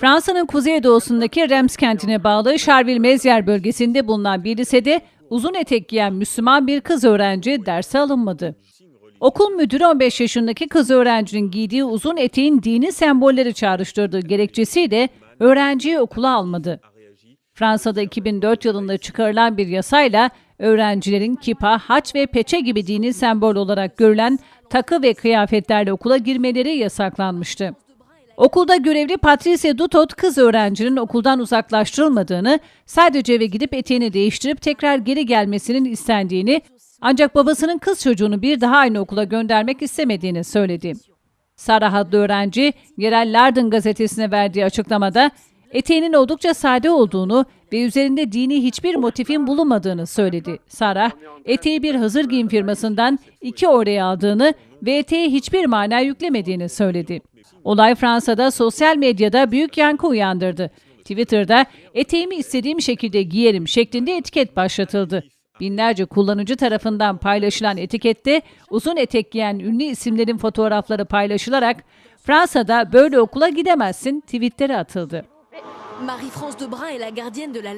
Fransa'nın kuzeydoğusundaki Reims kentine bağlı Charleville-Mézières bölgesinde bulunan bir lisede uzun etek giyen Müslüman bir kız öğrenci derse alınmadı. Okul müdürü 15 yaşındaki kız öğrencinin giydiği uzun eteğin dini sembolleri çağrıştırdığı gerekçesiyle öğrenciyi okula almadı. Fransa'da 2004 yılında çıkarılan bir yasayla öğrencilerin kipa, haç ve peçe gibi dini sembol olarak görülen takı ve kıyafetlerle okula girmeleri yasaklanmıştı. Okulda görevli Patricia Dutot kız öğrencinin okuldan uzaklaştırılmadığını, sadece eve gidip eteğini değiştirip tekrar geri gelmesinin istendiğini ancak babasının kız çocuğunu bir daha aynı okula göndermek istemediğini söyledi. Sarah adlı öğrenci, yerel Lardın gazetesine verdiği açıklamada eteğinin oldukça sade olduğunu ve üzerinde dini hiçbir motifin bulunmadığını söyledi. Sarah, eteği bir hazır giyim firmasından iki oraya aldığını eteğe hiçbir mana yüklemediğini söyledi. Olay Fransa'da sosyal medyada büyük yankı uyandırdı. Twitter'da eteğimi istediğim şekilde giyerim şeklinde etiket başlatıldı. Binlerce kullanıcı tarafından paylaşılan etikette uzun etek giyen ünlü isimlerin fotoğrafları paylaşılarak Fransa'da böyle okula gidemezsin tweetleri atıldı. Marie-France Debrun est la gardienne de la.